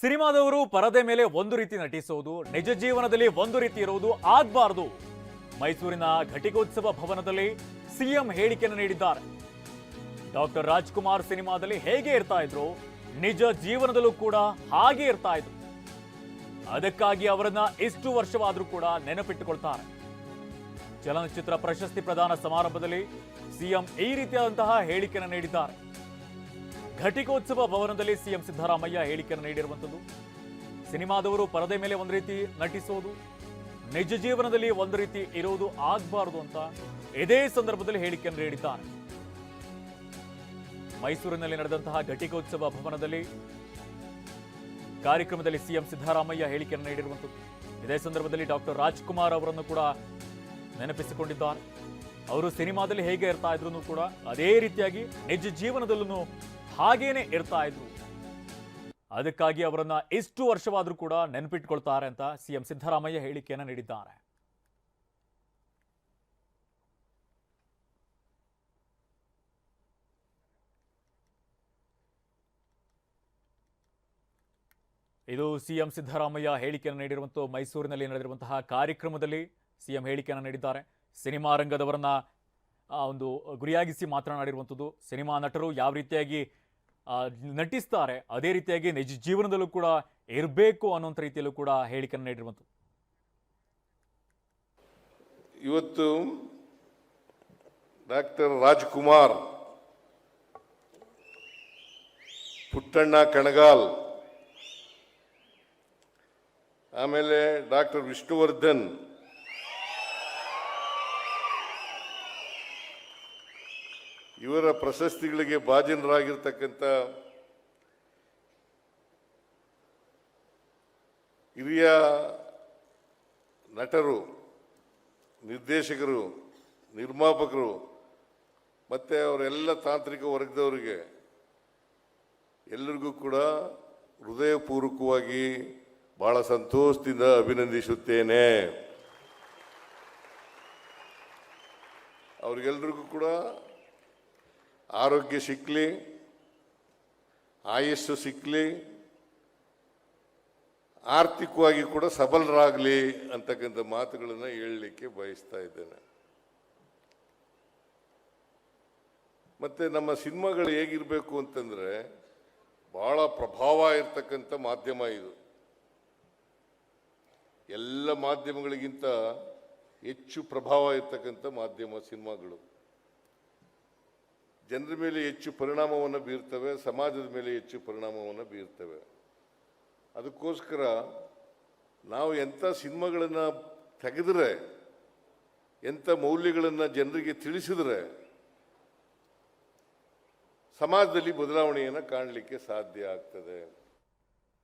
ಸಿನಿಮಾದವರು ಪರದೆ ಮೇಲೆ ಒಂದು ರೀತಿ ನಟಿಸೋದು, ನಿಜ ಜೀವನದಲ್ಲಿ ಒಂದು ರೀತಿ ಇರುವುದು ಆಗ್ಬಾರ್ದು. ಮೈಸೂರಿನ ಘಟಿಕೋತ್ಸವ ಭವನದಲ್ಲಿ ಸಿಎಂ ಹೇಳಿಕೆಯನ್ನು ನೀಡಿದ್ದಾರೆ. ಡಾಕ್ಟರ್ ರಾಜ್ಕುಮಾರ್ ಸಿನಿಮಾದಲ್ಲಿ ಹೇಗೆ ಇರ್ತಾ ಇದ್ರು, ನಿಜ ಜೀವನದಲ್ಲೂ ಕೂಡ ಹಾಗೆ ಇರ್ತಾ ಇದ್ರು. ಅದಕ್ಕಾಗಿ ಅವರನ್ನ ಇಷ್ಟು ವರ್ಷವಾದರೂ ಕೂಡ ನೆನಪಿಟ್ಟುಕೊಳ್ತಾರೆ. ಚಲನಚಿತ್ರ ಪ್ರಶಸ್ತಿ ಪ್ರದಾನ ಸಮಾರಂಭದಲ್ಲಿ ಸಿಎಂ ಈ ರೀತಿಯಾದಂತಹ ಹೇಳಿಕೆಯನ್ನು ನೀಡಿದ್ದಾರೆ. ಘಟಿಕೋತ್ಸವ ಭವನದಲ್ಲಿ ಸಿಎಂ ಸಿದ್ದರಾಮಯ್ಯ ಹೇಳಿಕೆಯನ್ನು ನೀಡಿರುವಂಥದ್ದು. ಸಿನಿಮಾದವರು ಪರದೆ ಮೇಲೆ ಒಂದು ರೀತಿ ನಟಿಸೋದು, ನಿಜ ಜೀವನದಲ್ಲಿ ಒಂದು ರೀತಿ ಇರೋದು ಆಗಬಾರದು ಅಂತ ಇದೇ ಸಂದರ್ಭದಲ್ಲಿ ಹೇಳಿಕೆಯನ್ನು ನೀಡಿದ್ದಾರೆ. ಮೈಸೂರಿನಲ್ಲಿ ನಡೆದಂತಹ ಘಟಿಕೋತ್ಸವ ಭವನದಲ್ಲಿ ಕಾರ್ಯಕ್ರಮದಲ್ಲಿ ಸಿಎಂ ಸಿದ್ದರಾಮಯ್ಯ ಹೇಳಿಕೆಯನ್ನು ನೀಡಿರುವಂಥದ್ದು. ಇದೇ ಸಂದರ್ಭದಲ್ಲಿ ಡಾಕ್ಟರ್ ರಾಜ್ಕುಮಾರ್ ಅವರನ್ನು ಕೂಡ ನೆನಪಿಸಿಕೊಂಡಿದ್ದಾರೆ. ಅವರು ಸಿನಿಮಾದಲ್ಲಿ ಹೇಗೆ ಇರ್ತಾ ಇದ್ರು ಕೂಡ ಅದೇ ರೀತಿಯಾಗಿ ನಿಜ ಜೀವನದಲ್ಲೂ ಹಾಗೇನೆ ಇರ್ತಾ ಇದ್ರು. ಅದಕ್ಕಾಗಿ ಅವರನ್ನ ಎಷ್ಟು ವರ್ಷವಾದರೂ ಕೂಡ ನೆನಪಿಟ್ಕೊಳ್ತಾರೆ ಅಂತ ಸಿಎಂ ಸಿದ್ದರಾಮಯ್ಯ ಹೇಳಿಕೆಯನ್ನು ನೀಡಿದ್ದಾರೆ. ಇದು ಸಿಎಂ ಸಿದ್ದರಾಮಯ್ಯ ಹೇಳಿಕೆಯನ್ನು ನೀಡಿರುವಂತಹ ಮೈಸೂರಿನಲ್ಲಿ ನಡೆದಿರುವಂತಹ ಕಾರ್ಯಕ್ರಮದಲ್ಲಿ ಸಿಎಂ ಹೇಳಿಕೆಯನ್ನು ನೀಡಿದ್ದಾರೆ. ಸಿನಿಮಾ ರಂಗದವರನ್ನ ಒಂದು ಗುರಿಯಾಗಿಸಿ ಮಾತನಾಡಿರುವಂಥದ್ದು ಸಿನಿಮಾ ನಟರು ಯಾವ ರೀತಿಯಾಗಿ ನಟಿಸ್ತಾರೆ. ಅದೇ ರೀತಿಯಾಗಿ ನಿಜ ಜೀವನದಲ್ಲೂ ಕೂಡ ಇರಬೇಕು ಅನ್ನೋಂಥ ರೀತಿಯಲ್ಲೂ ಕೂಡ ಹೇಳಿಕೆಯನ್ನು ನೀಡಿರುವಂಥದ್ದು ಇವತ್ತು ಡಾಕ್ಟರ್ ರಾಜ್ಕುಮಾರ್, ಪುಟ್ಟಣ್ಣ ಕಣಗಾಲ್, ಆಮೇಲೆ ಡಾಕ್ಟರ್ ವಿಷ್ಣುವರ್ಧನ್ ಇವರ ಪ್ರಶಸ್ತಿಗಳಿಗೆ ಭಾಜನರಾಗಿರ್ತಕ್ಕಂಥ ಹಿರಿಯ ನಟರು, ನಿರ್ದೇಶಕರು, ನಿರ್ಮಾಪಕರು, ಮತ್ತು ಅವರೆಲ್ಲ ತಾಂತ್ರಿಕ ವರ್ಗದವರಿಗೆ ಎಲ್ಲರಿಗೂ ಕೂಡ ಹೃದಯಪೂರ್ವಕವಾಗಿ ಭಾಳ ಸಂತೋಷದಿಂದ ಅಭಿನಂದಿಸುತ್ತೇನೆ. ಅವ್ರಿಗೆಲ್ರಿಗೂ ಕೂಡ ಆರೋಗ್ಯ ಸಿಕ್ಕಲಿ ಆಯಸ್ಸು ಸಿಕ್ಕಲಿ ಆರ್ಥಿಕವಾಗಿ ಕೂಡ ಸಬಲರಾಗಲಿ ಅಂತಕ್ಕಂಥ ಮಾತುಗಳನ್ನು ಹೇಳಲಿಕ್ಕೆ ಬಯಸ್ತಾ ಇದ್ದೇನೆ. ಮತ್ತೆ ನಮ್ಮ ಸಿನಿಮಾಗಳು ಹೇಗಿರಬೇಕು ಅಂತಂದ್ರೆ ಬಹಳ ಪ್ರಭಾವ ಇರ್ತಕ್ಕಂಥ ಮಾಧ್ಯಮ ಇದು. ಎಲ್ಲ ಮಾಧ್ಯಮಗಳಿಗಿಂತ ಹೆಚ್ಚು ಪ್ರಭಾವ ಇರ್ತಕ್ಕಂಥ ಮಾಧ್ಯಮ ಸಿನಿಮಾಗಳು. ಜನರ ಮೇಲೆ ಹೆಚ್ಚು ಪರಿಣಾಮವನ್ನು ಬೀರ್ತವೆ, ಸಮಾಜದ ಮೇಲೆ ಹೆಚ್ಚು ಪರಿಣಾಮವನ್ನು ಬೀರ್ತವೆ. ಅದಕ್ಕೋಸ್ಕರ ನಾವು ಎಂಥ ಸಿನಿಮಾಗಳನ್ನು ತೆಗೆದರೆ, ಎಂಥ ಮೌಲ್ಯಗಳನ್ನು ಜನರಿಗೆ ತಿಳಿಸಿದರೆ ಸಮಾಜದಲ್ಲಿ ಬದಲಾವಣೆಯನ್ನು ಕಾಣಲಿಕ್ಕೆ ಸಾಧ್ಯ ಆಗ್ತದೆ.